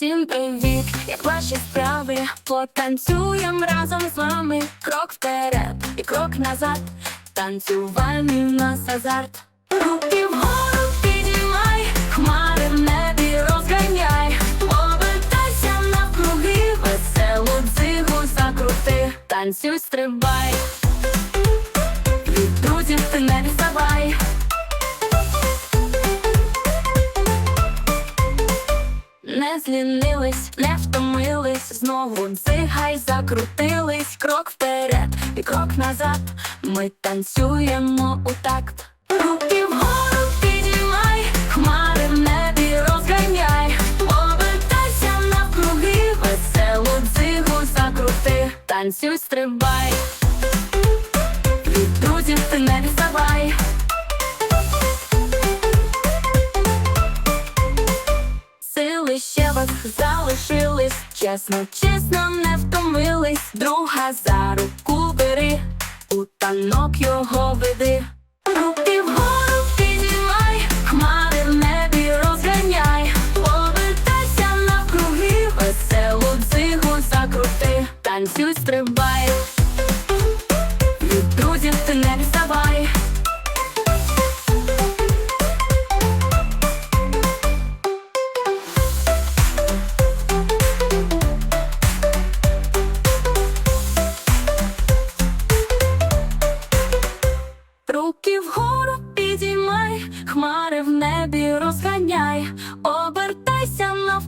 Всім привіт, як ваші справи? Потанцюєм разом з вами. Крок вперед і крок назад. Танцювальний в нас азарт. Руки вгору піднімай, хмари в небі розганяй. Обертайся навкруги, веселу дзигу закрути. Танцюй, стрибай. Від друзів ти не відставай. Не злінились, не втомились, знову дзигай, закрутились, крок вперед і крок назад. Ми танцюємо у такт. Руки вгору піднімай, хмари в небі розганяй, обертайся навкруги, веселу дзигу закрути, танцюй, стрибай. Від друзів ти не відставай. Вас залишились, чесно, чесно не втомились. Друга за руку бери, у танок його веди. Руки вгору піднімай, хмари в небі розганяй, повертайся навкруги, веселу дзигу закрути, танцюй, стрибай.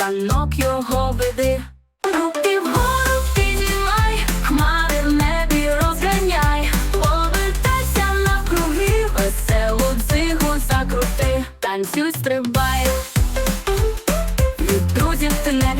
танок його веди. Руки вгору піднімай, хмари в небі розганяй, повертайся на круги, веселу дзигу закрути, танцюй, стрибай, від друзів ти не